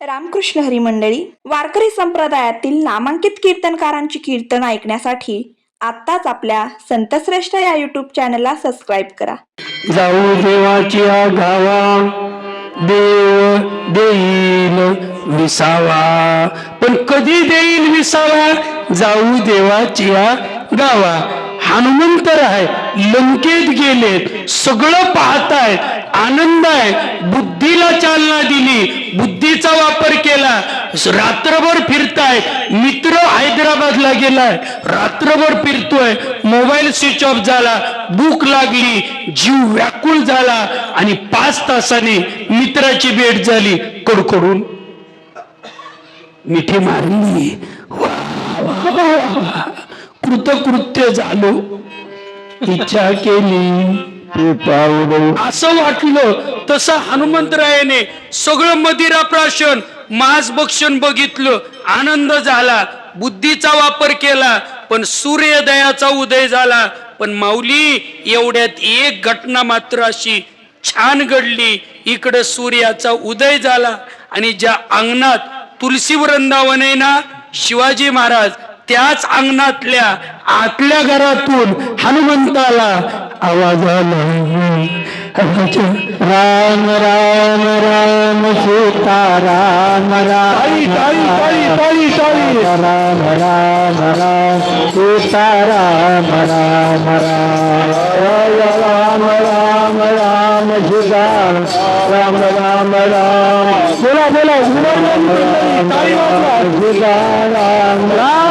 रामकृष्ण हरी मंडळी वारकरी संप्रदायातील नामांकित कीर्तनकारांची कीर्तन ऐकण्यासाठी आत्ताच आपल्या संतश्रेष्ठ या युट्यूब चॅनलला सबस्क्राईब करा. जाऊ देवाची गावा देव देईल विसावा. पण कधी देईल विसावा? जाऊ देवाची गावा हनुमंत आहे लंकेत गेलेत. सगळं पाहतायत आनंद आहे. बुद्धीला चालना दिली. बुद्धीचा वापर केला. रात्रभर फिरताय. मित्र हैदराबादला गेलाय. रात्रभर फिरतोय. मोबाईल स्विच ऑफ झाला. भूक लागली. जीव व्याकुळ झाला. आणि पाच तासाने मित्राची भेट झाली. कडकडून. मिठी मारली. कृतकृत्य झालो. इच्छा केली. असं वाटलं तसं हनुमंतरायाने सगळं मदिरा प्राशन मास भक्षण बघितलं आनंद झाला बुद्धीचा वापर केला पण सूर्योदयाचा उदय झाला. पण माऊली एवढ्यात एक घटना मात्र अशी छान घडली. इकडं सूर्याचा उदय झाला आणि ज्या अंगणात तुलसी वृंदावन आहे ना शिवाजी महाराज त्याच अंगणातल्या आतल्या घरातून हनुमंताला आवाज आला राम राम राम सीता राम राम राम राम राम सीता राम राम राम राम राम राम सीता राम राम राम बोला बोला राम राम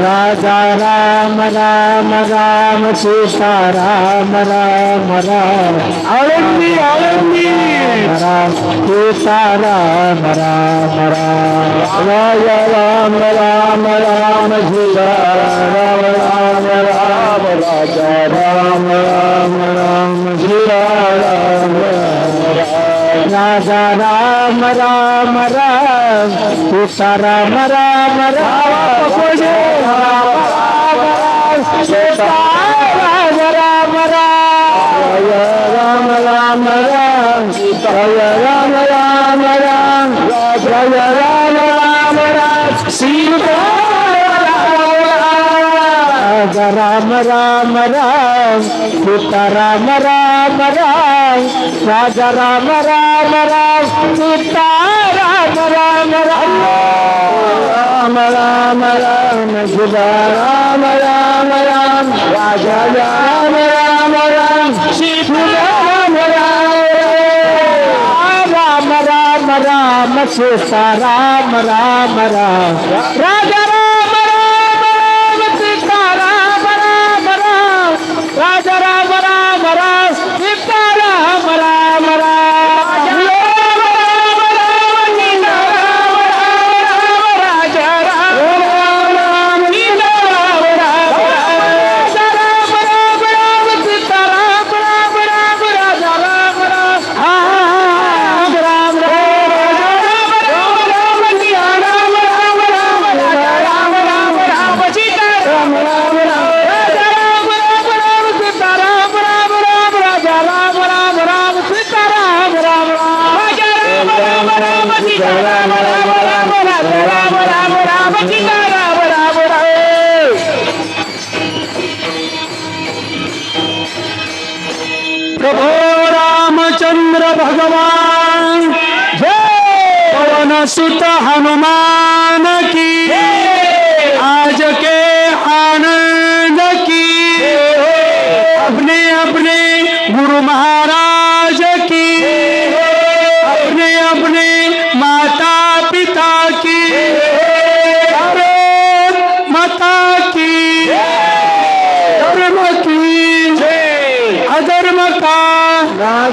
राजा राम राम राम सीता राम राम राम आनंदी आनंदी राम सीता राम राम राम राजा राम राम राम सीता राम राम राम राजा राम राम राम सीता राम राम राजा राम राम राम सीता राम राम राम జయ రామ రామ రామ జయ రామ రామ రామ జయ రామ రామ రామ సీతా రామ రామ రామ సీత రామ రామ రామ రాజ రామ రామ రామ సీత రామ రామ రామ రామ రామ రామ శివ రామ రామ రామ రాజ से राम राम राम राम प्रभो रामचंद्र भगवान। जय। पवन सुत हनुमान की। आज के आनंद की। अपने अपने गुरु महाराज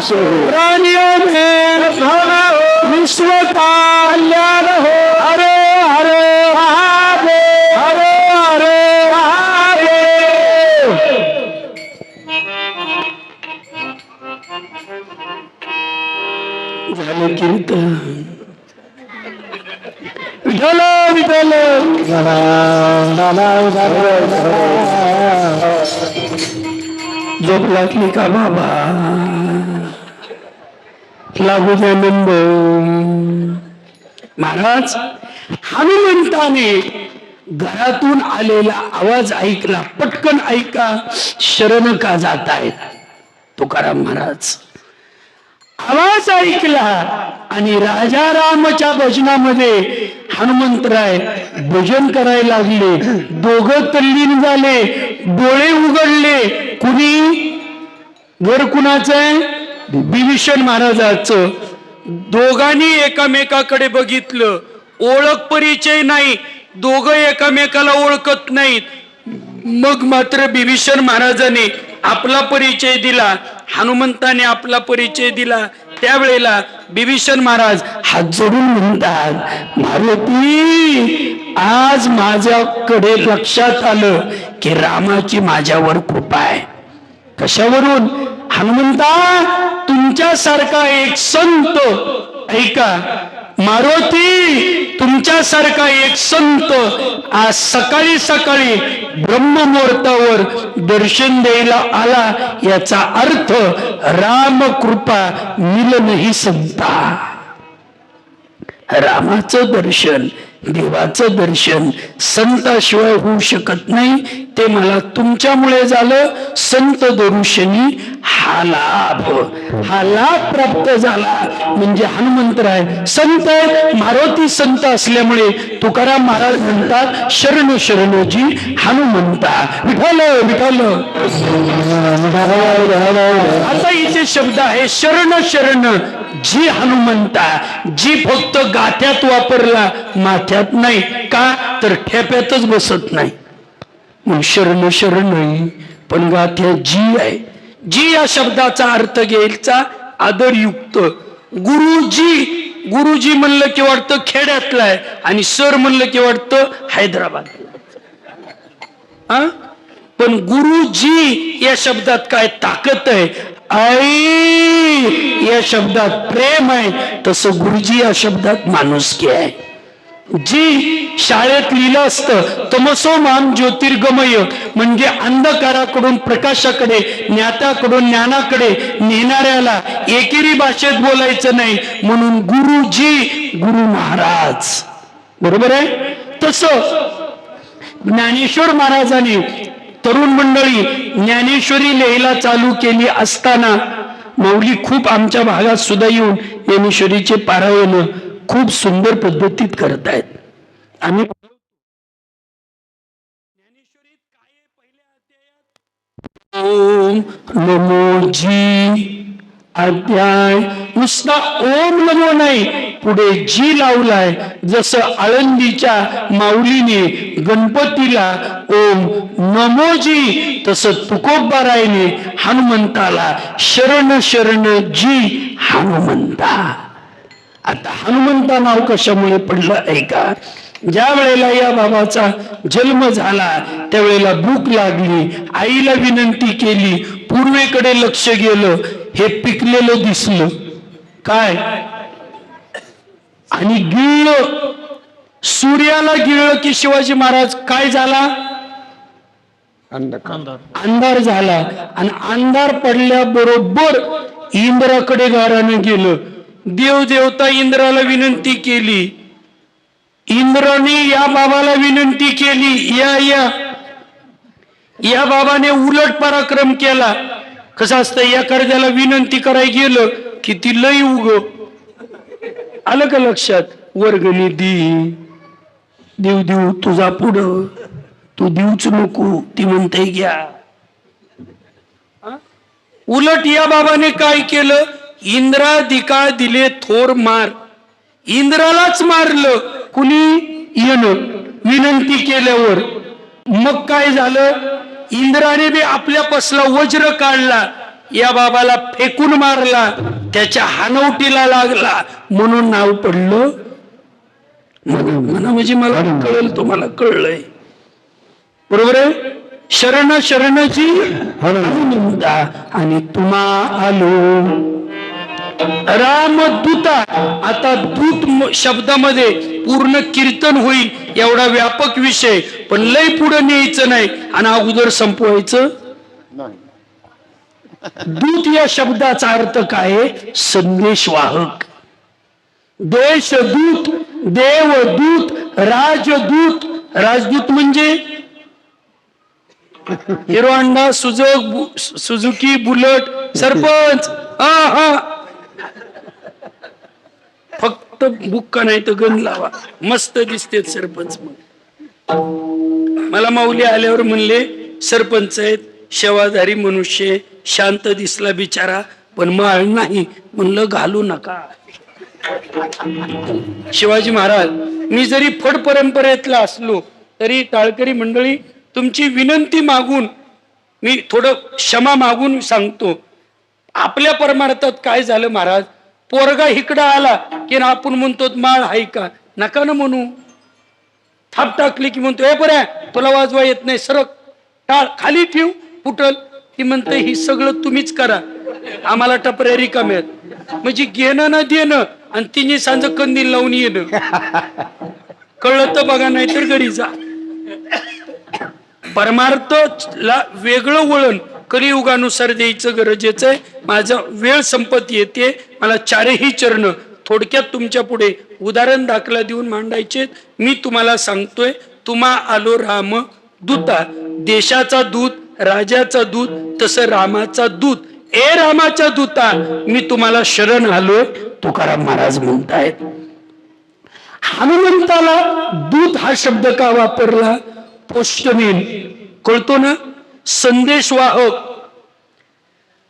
प्राणियों में विश्व कल्याण हो। हरे हरे महादेव। हरे हरे महादेव। झालं कीर्तन. विठ्ठल विठ्ठल। झोप लागली का बाबा? लागू नंबर महाराज हनुमंताने घरातून आलेला आवाज ऐकला पटकन ऐका शरण का जात आहेत तुकाराम महाराज आवाज ऐकला आणि राजा रामच्या भजनामध्ये हनुमंतराय भजन करायला लागले. दोघं तल्लीन झाले डोळे उघडले. कुणी? घर कुणाचं आहे? विभीषण महाराजाचं दोघांनी एकामेकाकडे बघितलं. ओळख परिचय नाही. दोघं एकामेकाला ओळखत नाहीत. मग मात्र बिभीषण महाराजाने आपला परिचय दिला. हनुमंताने आपला परिचय दिला. त्यावेळेला बिभीषण महाराज हात जोडून म्हणतात मारुती आज माझ्याकडे लक्षात आलं की रामाची माझ्यावर कृपा आहे. कशावरून? हनुमंता तुमच्यासारखा एक संत. ऐका मारुती तुमच्यासारखा एक संत. आज सकाळी सकाळी ब्रह्ममुहूर्तावर दर्शन द्यायला आला. याचा अर्थ राम कृपा मिलन ही संता. रामाचं दर्शन देवाचं दर्शन संताशिवाय होऊ शकत नाही. ते मला तुमच्यामुळे झालं संत दरुशनी हा लाभ. हा लाभ प्राप्त झाला. म्हणजे हनुमंतराय संत मारुती संत असल्यामुळे तुकाराम महाराज म्हणतात शरण शरणोजी हनुमंता विठल विठल आता इथे शब्द आहे शरण शरण जी हनुमंता जी फक्त गाथ्यात वापरला माथ्यात नाही का तर ठेप्यातच बसत नाही. म्हणून शरण शरण पण गाथ्या जी आहे. जी या शब्दाचा अर्थ घ्यायचा आदरयुक्त. गुरुजी गुरुजी म्हणलं की वाटतं खेड्यातलं आहे आणि सर म्हणलं की वाटतं हैदराबाद. हा पण गुरुजी या शब्दात काय ताकद आहे? आई या शब्दात प्रेम आहे. तसं गुरुजी या शब्दात माणुसकी आहे. जी शाळेत लिहिलं असतं तमसो मान ज्योतिर्गमय म्हणजे अंधकाराकडून प्रकाशाकडे ज्ञाताकडून ज्ञानाकडे नेणाऱ्याला एकेरी भाषेत बोलायचं नाही म्हणून गुरुजी गुरु महाराज. बरोबर आहे? तस ज्ञानेश्वर महाराजांनी तरुण मंडळी ज्ञानेश्वरी लिहायला चालू केली असताना माऊली खूप आमच्या भागात सुद्धा येऊन ज्ञानेश्वरीचे पारायण खूप सुंदर पद्धतीत करतायत. आम्ही ओम नमो जी अध्याय नुसता ओम नमो नाही पुढे जी लावलाय जसं आळंदीच्या माऊलीने गणपतीला ओम नमोजी तसं तुकोबारायने हनुमंताला शरण शरण जी हनुमंता. आता हनुमंता नाव कशामुळे पडलं ऐका ज्या वेळेला या बाबाचा जन्म झाला त्यावेळेला भूक लागली आईला विनंती केली पूर्वेकडे लक्ष गेलं हे पिकलेलं दिसलं. काय? आणि गिळलं सूर्याला गिळलं की शिवाजी महाराज काय झाला? अंधार झाला. आणि अंधार पडल्याबरोबर इंद्राकडे गारानं गेलं. देवदेवता इंद्राला विनंती केली. इंद्राने या बाबाला विनंती केली या या. या बाबाने उलट पराक्रम केला. कसं असतं या कर्जाला विनंती करायला गेलं की ती लई उग. आलं का लक्षात? वर्गणी दी देव देऊ तुझा पुढं. तू देऊच नको. ती म्हणते घ्या. उलट या बाबाने काय केलं? इंद्राधिका दिले थोर मार. इंद्रालाच मारलं. कुणी? येणं. विनंती केल्यावर. मग काय झालं? इंद्राने बी आपल्यापासला वज्र काढला. या बाबाला फेकून मारला. त्याच्या हानवटीला लागला. म्हणून नाव पडलं. म्हणा म्हणा म्हणजे मला कळेल तुम्हाला कळलंय. बरोबर आहे? शरण शरणची आणि तुम्हा आलो. रामदूता आता दूत शब्दामध्ये पूर्ण कीर्तन होईल एवढा व्यापक विषय. पण लय पुढे न्यायचं नाही आणि अगोदर संपवायचं? दूत या शब्दाचा अर्थ काय? संदेशवाहक. देशदूत देवदूत राजदूत. राजदूत म्हणजे? हिरो अंडा सुजोक बु- सुझुकी बुलट सरपंच. हा हा. फक्त बुक्का नाही तर गण लावा. मस्त दिसते सरपंच मग. मला माऊली आल्यावर म्हणले सरपंच आहेत शेवाधारी मनुष्य आहे, शांत दिसला बिचारा पण माळ नाही म्हणलं घालू नका. शिवाजी महाराज मी जरी फड परंपरेतला असलो तरी टाळकरी मंडळी तुमची विनंती मागून मी थोडं क्षमा मागून सांगतो. आपल्या परमार्थात काय झालं महाराज? पोरगा इकडं आला की ना आपण म्हणतो माळ हाय का? नका ना म्हणू. थाप टाकली की म्हणतो ए बऱ्या तुला वाजवा येत नाही सरक टाळ खाली ठेव फुटल. ती म्हणते ही सगळं तुम्हीच करा. आम्हाला टपऱ्या रिकाम्यात म्हणजे घेणं ना देणं आणि तिने सांज कंदील लावून येणं. कळलं तर बघा नाहीतर घरी जा. परमार्थला वेगळं वळण. कलियुगानुसार द्यायचं गरजेचं आहे. माझा वेळ संपत येते. मला चारही चरण थोडक्यात तुमच्यापुढे उदाहरण दाखला देऊन मांडायचे मी तुम्हाला सांगतोय तुम्हा आलो राम दूता. देशाचा दूत राजाचा दूत तसं रामाचा दूत. ए रामाच्या दूता मी तुम्हाला शरण आलोय. तुकाराम महाराज म्हणतायत. हनुमंताला दूत हा शब्द का वापरला? पोस्टमॅन कळतो ना? संदेशवाहक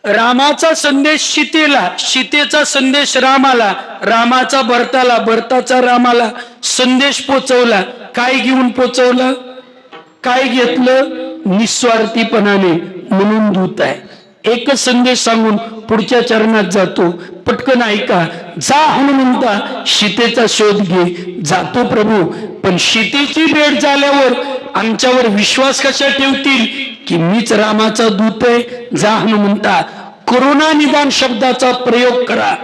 रामाचा संदेश सीतेला सीतेचा संदेश रामाला रामाचा भरताला भरताचा रामाला संदेश पोचवला. काय घेऊन पोचवला? काय घेतलं? निस्वार्थीपणाने म्हणून दूत आहे. एकच संदेश सांगून पुढच्या चरणात जातो. पटकन ऐका. जा हनुमंता सीतेचा शोध घे. जातो प्रभू. पण सीतेची भेट झाल्यावर आमच्यावर विश्वास कशा ठेवतील? की मीच रामाचा दूत आहे? जा हनुमंता करुणा निदान शब्दाचा प्रयोग करा.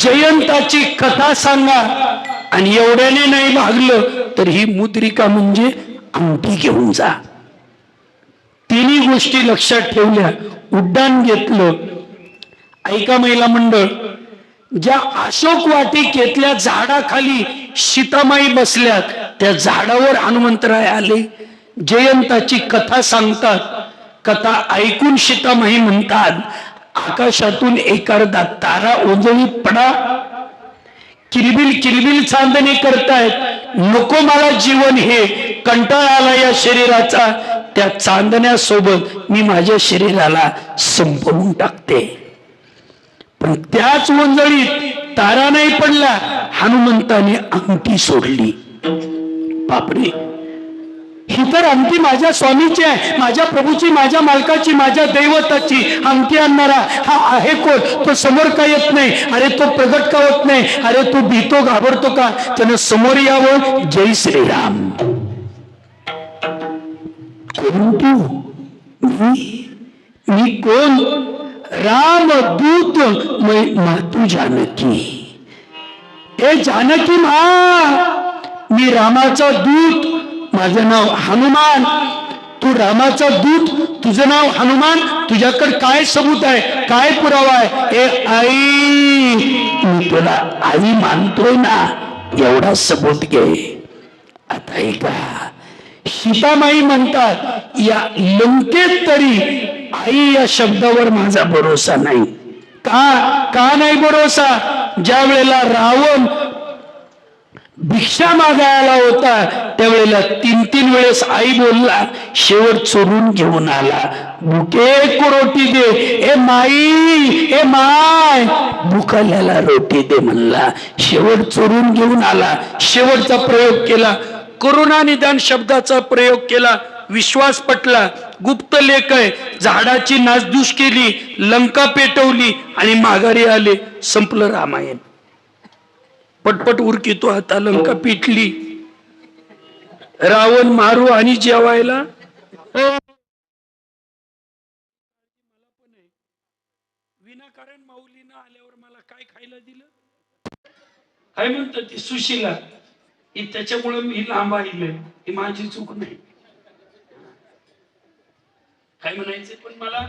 जयंताची कथा सांगा. आणि एवढ्याने नाही भागलं तर ही मुद्रिका म्हणजे आमटी घेऊन जा. तिन्ही गोष्टी लक्षात ठेवल्या. उड्डाण घेतलं. ऐका महिला मंडळ ज्या अशोक वाटिकेतल्या झाडाखाली सीतामाई बसल्यात त्या झाडावर हनुमंतराय आले. जयंताची कथा सांगतात. कथा ऐकून सीतामाई म्हणतात आकाशातून एखादा तारा ओजळीत पडा. किरबिल किरबिल चांदणे करतायत. नको मला जीवन हे कंटाळा आला या शरीराचा. त्या चांदण्यासोबत मी माझ्या शरीराला संपवून टाकते. पण त्याच मंजळीत तारा नाही पडला हनुमंताने अंगठी सोडली. बापरे. ही तर अंगठी माझ्या स्वामीची आहे माझ्या प्रभूची माझ्या मालकाची माझ्या दैवताची. अंगठी आणणारा हा आहे कोण? तो समोर का येत नाही. अरे तो प्रगट का होत नाही? अरे तो भीतो घाबरतो का? त्यानं समोर यावं जय श्रीराम. कोण तू मी मी कोण राम दूत मै मातू जानकी. हे जानकी मा मी रामाचा दूत माझं नाव हनुमान. तू रामाचा दूत तुझं नाव हनुमान तुझ्याकडे काय सबूत आहे काय पुरावा आहे? ए आई मी तुला आई मानतोय ना एवढा सबूत घे. आता ऐका. सीतामाई म्हणतात या लंकेत तरी आई या शब्दावर माझा भरोसा नाही. का का नाही भरोसा? ज्या वेळेला रावण भिक्षा मागायला होता त्यावेळेला तीन तीन वेळेस आई बोलला शेवट चोरून घेऊन आला. भुके रोटी दे. ए माई ए माय भुकाल्याला रोटी दे म्हणला. शेवट चोरून घेऊन आला. शेवटचा प्रयोग केला. करुणा निदान शब्दाचा प्रयोग केला विश्वास पटला. गुप्त लेख आहे. झाडाची नासधूस केली लंका पेटवली आणि माघारी आले. संपलं रामायण. पटपट उरकितो आता लंका पिटली. रावण मारू आणि जेवायला? विनाकारण माऊलीनं आल्यावर मला काय खायला दिलं? काय म्हणतात ती सुशीला? ही त्याच्यामुळं मी लांब आईले ही माझी चूक नाही. काय म्हणायचे पण मला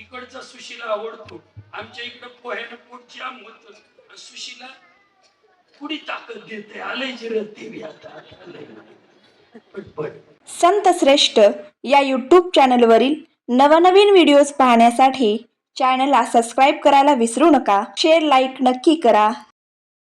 इकडचा सुशीला आवडतो. आमच्या इकडं पोह्यानं पोट जाम होत सुशीला कुणी ताकद देते आलंय जिरत देवी आता. आलंय. पटपट. संत श्रेष्ठ या यूट्यूब चॅनलवरील नवनवीन व्हिडिओज पाहण्यासाठी चॅनलला सबस्क्राईब करायला विसरू नका. शेअर लाईक नक्की करा.